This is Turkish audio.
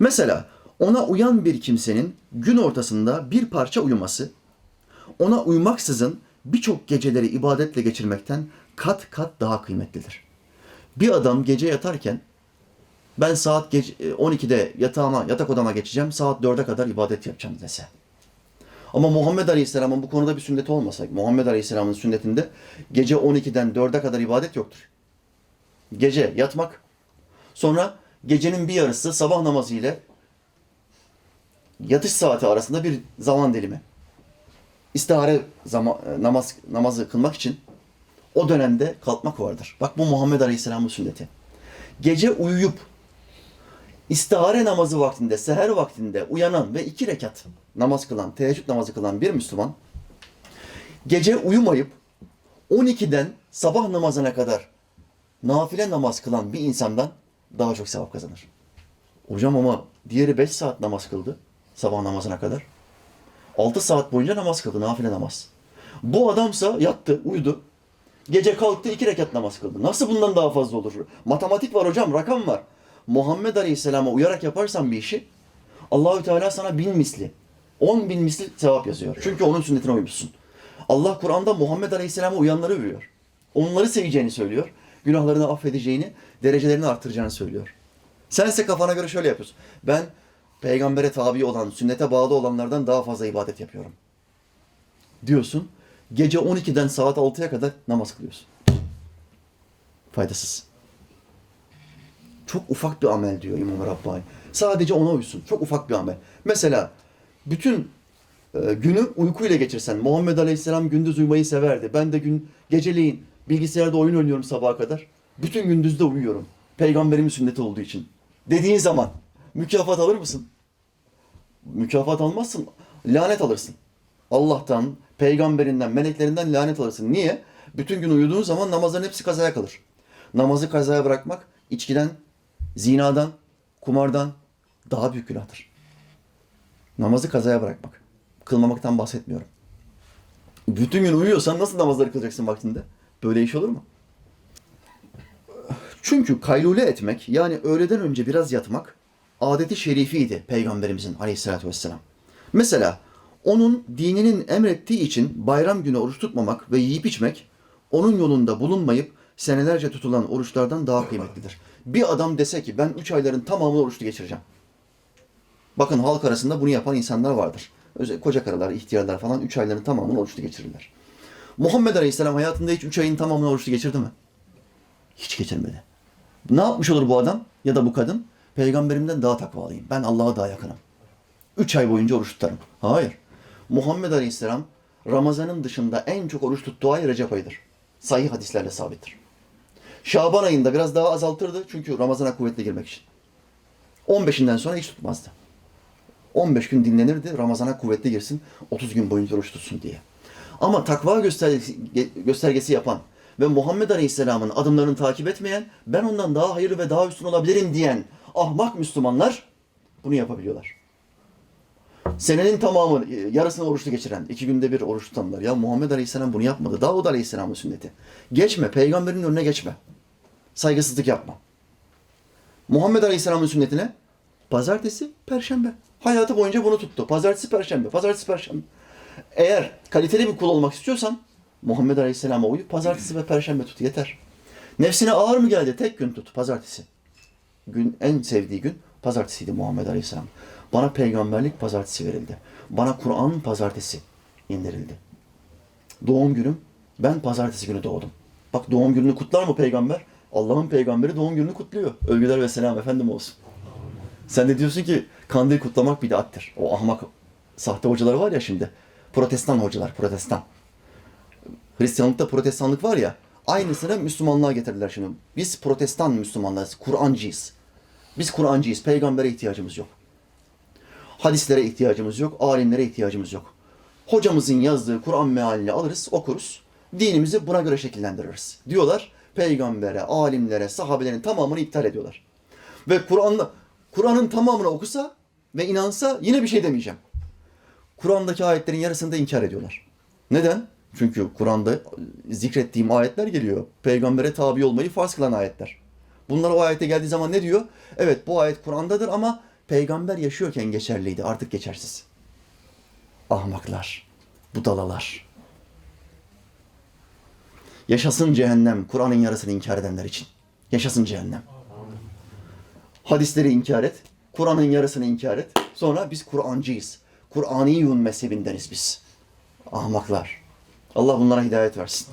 Mesela ona uyan bir kimsenin gün ortasında bir parça uyuması, ona uymaksızın birçok geceleri ibadetle geçirmekten kat kat daha kıymetlidir. Bir adam gece yatarken ben saat gece, 12'de yatağıma, yatak odama geçeceğim, saat 4'e kadar ibadet yapacağım dese. Ama Muhammed Aleyhisselam'ın bu konuda bir sünneti olmasa, Muhammed Aleyhisselam'ın sünnetinde gece 12'den 4'e kadar ibadet yoktur. Gece yatmak, sonra gecenin bir yarısı sabah namazı ile yatış saati arasında bir zaman dilimi. İstihare zaman, namaz, namazı kılmak için o dönemde kalkmak vardır. Bak bu Muhammed Aleyhisselam'ın sünneti. Gece uyuyup istihare namazı vaktinde, seher vaktinde uyanan ve iki rekat namaz kılan, teheccüd namazı kılan bir Müslüman gece uyumayıp 12'den sabah namazına kadar nafile namaz kılan bir insandan daha çok sevap kazanır. Hocam ama diğeri 5 saat namaz kıldı sabah namazına kadar. 6 saat boyunca namaz kıldı, nafile namaz. Bu adamsa yattı, uyudu. Gece kalktı iki rekat namaz kıldı. Nasıl bundan daha fazla olur? Matematik var hocam, rakam var. Muhammed Aleyhisselam'a uyarak yaparsan bir işi Allahü Teala sana bin misli, on bin misli sevap yazıyor. Çünkü onun sünnetine uymuşsun. Allah Kur'an'da Muhammed Aleyhisselam'a uyanları övüyor. Onları seveceğini söylüyor. Günahlarını affedeceğini, derecelerini artıracağını söylüyor. Sen ise kafana göre şöyle yapıyorsun. Ben peygambere tabi olan, sünnete bağlı olanlardan daha fazla ibadet yapıyorum. Diyorsun. Gece 12'den saat 6'ya kadar namaz kılıyorsun. Faydasız. Çok ufak bir amel diyor İmam Rabbani. Sadece ona uysun. Çok ufak bir amel. Mesela bütün e, günü uykuyla geçirsen. Muhammed Aleyhisselam gündüz uyumayı severdi. Ben de gün geceleyin bilgisayarda oyun oynuyorum sabaha kadar. Bütün gündüz de uyuyorum. Peygamberimin sünneti olduğu için. Dediğin zaman mükafat alır mısın? Mükafat almazsın. Lanet alırsın. Allah'tan, peygamberinden, meleklerinden lanet alırsın. Niye? Bütün gün uyuduğun zaman namazların hepsi kazaya kalır. Namazı kazaya bırakmak içkiden, zinadan, kumardan daha büyük günahtır. Namazı kazaya bırakmak. Kılmamaktan bahsetmiyorum. Bütün gün uyuyorsan nasıl namazları kılacaksın vaktinde? Böyle iş olur mu? Çünkü kaylule etmek yani öğleden önce biraz yatmak adeti şerifiydi Peygamberimizin aleyhissalatü vesselam. Mesela onun dininin emrettiği için bayram günü oruç tutmamak ve yiyip içmek onun yolunda bulunmayıp senelerce tutulan oruçlardan daha kıymetlidir. Bir adam dese ki ben üç ayların tamamını oruçlu geçireceğim. Bakın halk arasında bunu yapan insanlar vardır. Özellikle koca karılar, ihtiyarlar falan üç ayların tamamını oruçlu geçirirler. Muhammed Aleyhisselam hayatında hiç üç ayın tamamını oruçlu geçirdi mi? Hiç geçirmedi. Ne yapmış olur bu adam ya da bu kadın? Peygamberimden daha takvalıyım. Ben Allah'a daha yakınım. Üç ay boyunca oruç tutarım. Hayır. Muhammed Aleyhisselam Ramazan'ın dışında en çok oruç tuttuğu ay Recep ayıdır. Sahih hadislerle sabittir. Şaban ayında biraz daha azaltırdı çünkü Ramazan'a kuvvetli girmek için. 15'inden sonra hiç tutmazdı. 15 gün dinlenirdi, Ramazan'a kuvvetli girsin, 30 gün boyunca oruç tutsun diye. Ama takva göstergesi, yapan ve Muhammed Aleyhisselam'ın adımlarını takip etmeyen, ben ondan daha hayırlı ve daha üstün olabilirim diyen ahmak Müslümanlar bunu yapabiliyorlar. Senenin tamamı, e, yarısını oruçlu geçiren, iki günde bir oruç tutanlar. Ya Muhammed Aleyhisselam bunu yapmadı. Davud Aleyhisselam'ın sünneti. Geçme, peygamberin önüne geçme. Saygısızlık yapma. Muhammed Aleyhisselam'ın sünnetine pazartesi, perşembe. Hayatı boyunca bunu tuttu. Pazartesi, perşembe, pazartesi, perşembe. Eğer kaliteli bir kul olmak istiyorsan Muhammed Aleyhisselam'a uyu, pazartesi ve perşembe tut yeter. Nefsine ağır mı geldi? Tek gün tut, pazartesi. Gün en sevdiği gün pazartesiydi Muhammed Aleyhisselam. Bana peygamberlik pazartesi verildi. Bana Kur'an pazartesi indirildi. Doğum günüm, ben pazartesi günü doğdum. Bak doğum gününü kutlar mı peygamber? Allah'ın peygamberi doğum gününü kutluyor. Övgüler ve selam efendim olsun. Sen de diyorsun ki kandil kutlamak bid'attir. O ahmak sahte hocalar var ya şimdi. Protestan hocalar, protestan. Hristiyanlıkta protestanlık var ya, aynısını Müslümanlığa getirdiler şimdi. Biz protestan Müslümanlarız, Kur'ancıyız. Biz Kur'ancıyız, peygambere ihtiyacımız yok. Hadislere ihtiyacımız yok, alimlere ihtiyacımız yok. Hocamızın yazdığı Kur'an mealini alırız, okuruz. Dinimizi buna göre şekillendiririz. Diyorlar, peygambere, alimlere, sahabelerin tamamını iptal ediyorlar. Ve Kur'an'da Kur'an'ın tamamını okusa ve inansa yine bir şey demeyeceğim. Kur'an'daki ayetlerin yarısını da inkar ediyorlar. Neden? Çünkü Kur'an'da zikrettiğim ayetler geliyor. Peygambere tabi olmayı farz kılan ayetler. Bunlar o ayete geldiği zaman ne diyor? Evet bu ayet Kur'an'dadır ama peygamber yaşıyorken geçerliydi. Artık geçersiz. Ahmaklar, budalalar. Yaşasın cehennem Kur'an'ın yarısını inkar edenler için. Yaşasın cehennem. Hadisleri inkar et. Kur'an'ın yarısını inkar et. Sonra biz Kur'ancıyız. Kur'an'ı yun mezhebindeniz biz. Ahmaklar. Allah bunlara hidayet versin.